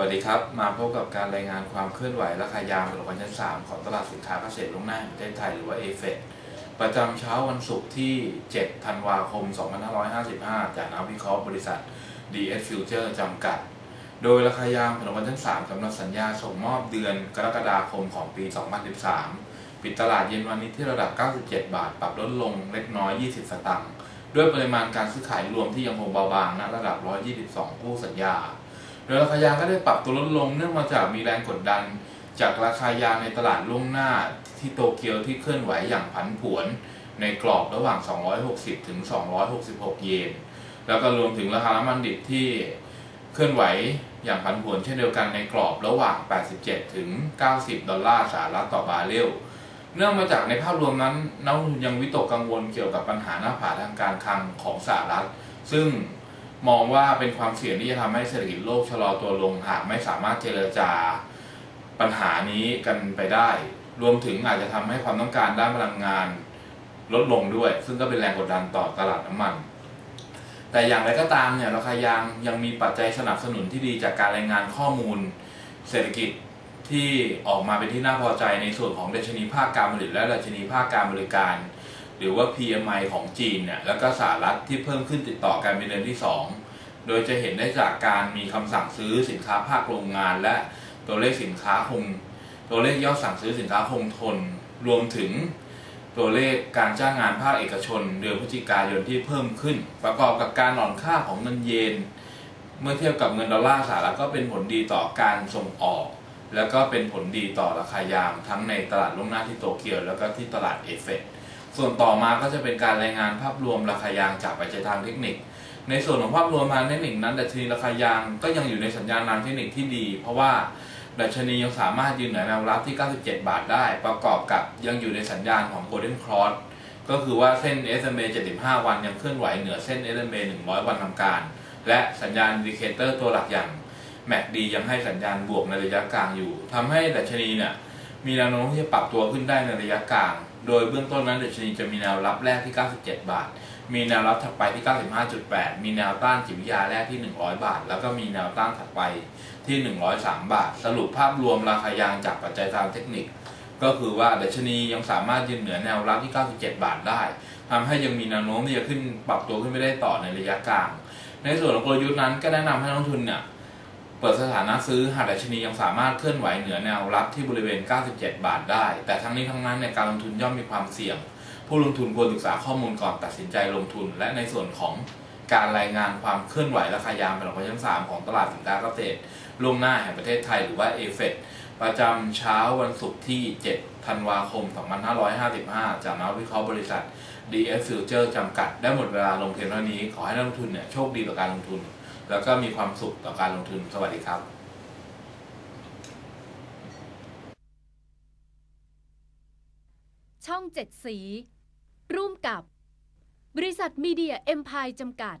วัสดีครับ มาพบกับการรายงานความเคลื่อนไหวราคายางผลิตภัณฑ์ชั้น3ของตลาดสินค้าเกษตรลงหน้าประเทศไทยหรือว่าเอเฟประจำเช้าวันศุกร์ที่ 7 ธันวาคม 2555 จากนักวิเคราะห์บริษัท DS Future จำกัด โดยราคายางผลิตภัณฑ์ชั้น3กำหนดสัญญาส่งมอบเดือนกรกฎาคมของปี 2013 ปิดตลาดเย็นวันนี้ที่ระดับ 97 บาท ปรับลดลงเล็กน้อย 20 สตางค์ด้วยปริมาณการซื้อขายรวมที่ยังคงเบาบางณระดับ 122 คู่สัญญา โดยราคายางก็ได้ปรับตัวลดลงเนื่องมาจากมีแรงกดดัน จากราคายางในตลาดล่วงหน้าที่โตเกียวที่เคลื่อนไหวอย่างผันผวน ในกรอบระหว่าง 260 ถึง 266 เยน แล้วก็รวมถึงราคาน้ำมันดิบที่เคลื่อนไหวอย่างผันผวนเช่นเดียวกันในกรอบระหว่าง 87 ถึง 90 ดอลลาร์สหรัฐต่อบาร์เรล เนื่องมาจากในภาพรวมนั้นนักลงทุนยังวิตกกังวลเกี่ยวกับปัญหาหน้าผาทางการคลังของสหรัฐ ซึ่ง มองว่าเป็นความเสี่ยงที่จะทำให้เศรษฐกิจโลกชะลอตัวลงหากไม่สามารถเจรจาปัญหานี้กันไปได้ รวมถึงอาจจะทำให้ความต้องการด้านพลังงานลดลงด้วย ซึ่งก็เป็นแรงกดดันต่อตลาดน้ำมัน แต่อย่างไรก็ตามเนี่ยราคายางยังมีปัจจัยสนับสนุนที่ดีจากการรายงานข้อมูล เศรษฐกิจที่ออกมาเป็นที่น่าพอใจในส่วนของดัชนีภาคการผลิตและดัชนีภาคการบริการ หรือว่า PMI ของจีนเนี่ยแล้วก็สหรัฐที่เพิ่มขึ้นติดต่อกันเป็นเดือนที่ 2 โดยจะเห็นได้จากการมีคำสั่งซื้อสินค้าภาคโรงงาน และตัวเลขสินค้าคง ตัวเลขยอดสั่งซื้อสินค้าคงทน รวมถึงตัวเลขการจ้างงานภาคเอกชน เดือนพฤศจิกายนที่เพิ่มขึ้น ประกอบกับการอ่อนค่าของเงินเยน เมื่อเทียบกับเงินดอลลาร์สหรัฐก็เป็นผลดีต่อการส่งออก แล้วก็เป็นผลดีต่อราคายางทั้งในตลาดล่วงหน้าที่โตเกียวแล้วก็ที่ตลาดเอฟเฟก ส่วนต่อมาก็จะเป็นการรายงานภาพรวมราคายางจากปัจจัยทางเทคนิค ในส่วนของภาพรวมทางเทคนิคนั้นดัชนีราคายางก็ยังอยู่ในสัญญาณทางเทคนิคที่ดี เพราะว่าดัชนียังสามารถยืนเหนือแนวรับที่ 97 บาทได้ ประกอบกับยังอยู่ในสัญญาณของ Golden Cross ก็คือว่าเส้น SMA 75 วันยังเคลื่อนไหวเหนือเส้น SMA 100 วันทำการ และสัญญาณอินดิเคเตอร์ตัวหลักอย่าง MACD ยังให้สัญญาณบวกในระยะกลางอยู่ทำให้ดัชนีเนี่ย มีแนวโน้มที่จะปรับตัวขึ้นได้ในระยะกลาง โดยเบื้องต้นนั้นดัชนีจะมีแนวรับแรกที่ 97 บาท มีแนวรับถัดไปที่ 95.8 มีแนวต้านจิตวิทยาแรกที่ 100 บาท แล้วก็มีแนวต้านถัดไปที่ 103 บาท สรุปภาพรวมราคายางจากปัจจัยทางเทคนิค ก็คือว่าดัชนียังสามารถยืนเหนือแนวรับที่ 97 บาทได้ทำให้ยังมีแนวโน้มที่จะขึ้นปรับตัวขึ้นไม่ได้ต่อในระยะกลาง ในส่วนของกลยุทธ์นั้นก็แนะนำให้นักลงทุนเนี่ย เปิดสถานะซื้อหากดัชนียังสามารถเคลื่อนไหวเหนือแนวรับที่บริเวณ 97 บาทได้ แต่ทั้งนี้ทั้งนั้นในการลงทุนย่อมมีความเสี่ยง ผู้ลงทุนควรศึกษาข้อมูลก่อนตัดสินใจลงทุน และในส่วนของการรายงานความเคลื่อนไหวราคายางเป็นของชั้นสามของตลาดสินค้าเกษตรล่วงหน้าแห่งประเทศไทยหรือว่าเอเฟประจำเช้าวันศุกร์ที่ 7 ธันวาคม 2555 จากนักวิเคราะห์บริษัท DS Future จำกัด ได้หมดเวลาลงเพียงเท่านี้ ขอให้นักลงทุนเนี่ยโชคดีต่อการลงทุน แล้วก็มีความสุขต่อการลงทุนสวัสดีครับช่องเจ็ดสี ร่วมกับ บริษัทมีเดียเอ็มพายจำกัด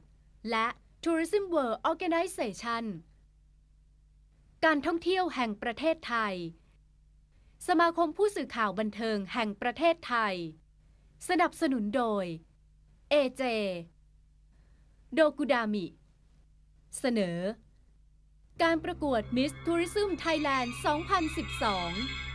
และ Tourism World Organization การท่องเที่ยวแห่งประเทศไทย สมาคมผู้สื่อข่าวบันเทิงแห่งประเทศไทย สนับสนุนโดย AJ โดกุดามิ เสนอ การประกวด Miss Tourism Thailand 2012